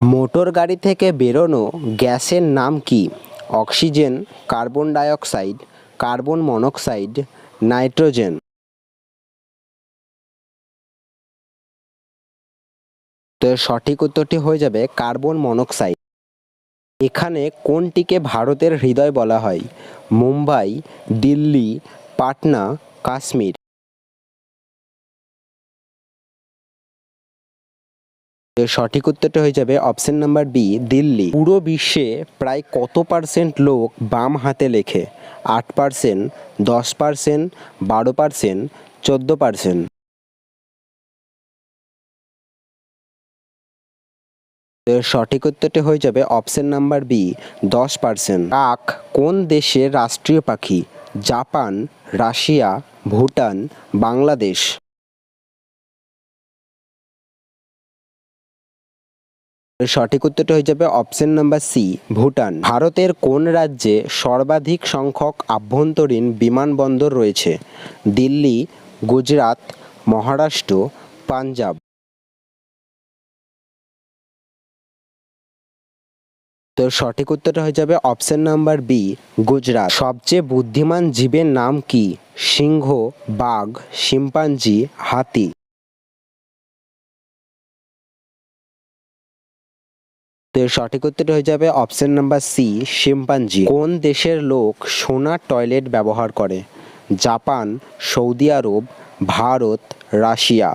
Motor গাড়ি থেকে বেরোনো গ্যাসের নাম কি? Oxygen, carbon dioxide, carbon monoxide, nitrogen. তো সঠিক উত্তরটি হয়ে যাবে কার্বন মনোক্সাইড। এখানে কোনটিকে ভারতের হৃদয় বলা হয়? মুম্বাই, দিল্লি, পাটনা, কাশ্মীর। সঠিক উত্তরটা হয়ে যাবে অপশন নাম্বার বি দিল্লি। পুরো বিশ্বে প্রায় কত পার্সেন্ট লোক বাম হাতে লেখে? আট পার্সেন্ট দশ পার্সেন্ট বারো পার্সেন্ট চোদ্দ পার্সেন্ট সঠিক উত্তরটি হয়ে যাবে অপশন নাম্বার বি দশ পার্সেন্ট কাক, কোন দেশের রাষ্ট্রীয় পাখি? Japan, Russia, Bhutan, Bangladesh. সঠিক উত্তরটি হয়ে যাবে অপশন নাম্বার সি ভুটান। ভারতের কোন রাজ্যে সর্বাধিক সংখ্যক আভ্যন্তরীণ বিমানবন্দর রয়েছে? দিল্লি, গুজরাট, মহারাষ্ট্র, পাঞ্জাব। তো সঠিক উত্তরটা হয়ে যাবে অপশন নাম্বার বি গুজরাট। সবচেয়ে বুদ্ধিমান জীবের নাম কি? সিংহ, বাঘ, শিম্পাঞ্জি, হাতি। তো সঠিক উত্তরটা হয়ে যাবে অপশন নাম্বার সি শিম্পাঞ্জি। কোন দেশের লোক সোনার টয়লেট ব্যবহার করে? জাপান, সৌদি আরব, ভারত, রাশিয়া।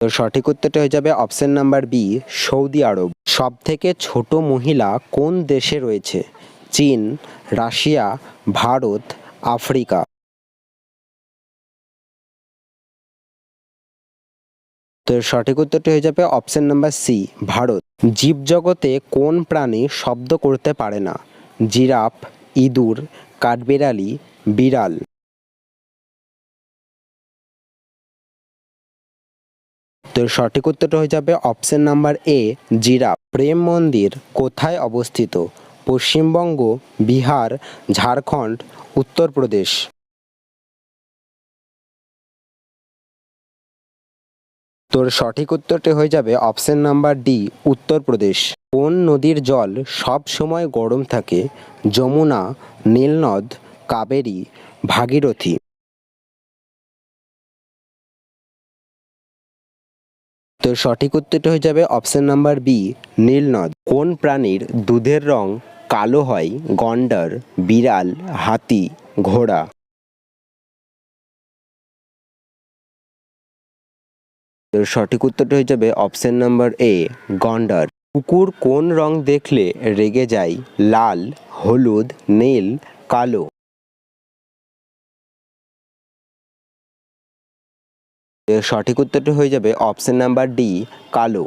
তো সঠিক উত্তরটা হয়ে যাবে অপশন নাম্বার বি সৌদি আরব। সব থেকে ছোট মহিলা কোন দেশে রয়েছে? চীন, রাশিয়া, ভারত, আফ্রিকা। তো সঠিক উত্তরটি হয়ে যাবে অপশন নাম্বার সি ভারত। জীবজগতে কোন প্রাণী শব্দ করতে পারে না? জিরাফ, ইঁদুর, কাঠবিড়ালি, বিড়াল। তো সঠিক উত্তরটা হয়ে যাবে option number A giraffe. Prem Mandir কোথায় অবস্থিত? পশ্চিমবঙ্গ, বিহার, ঝাড়খণ্ড, উত্তরপ্রদেশ। তোর সঠিক উত্তরটি হয়ে যাবে অপশন নাম্বার ডি, উত্তরপ্রদেশ। কোন নদীর জল সব সময় গরম থাকে? যমুনা, নীলনদ, কাবেরী, ভাগীরথী। তো সঠিক উত্তরটি হয়ে যাবে অপশন নাম্বার বি, নীলনদ। কোন প্রাণীর দুধের রং কালো হয়? গন্ডার, বিড়াল, হাতি, ঘোড়া। তো সঠিক উত্তরটি হয়ে যাবে অপশন নাম্বার এ গন্ডার। কুকুর কোন রং দেখলে রেগে যায়? লাল, হলুদ, নীল, কালো। এর সঠিক উত্তরটি হয়ে যাবে অপশন নাম্বার ডি কালো।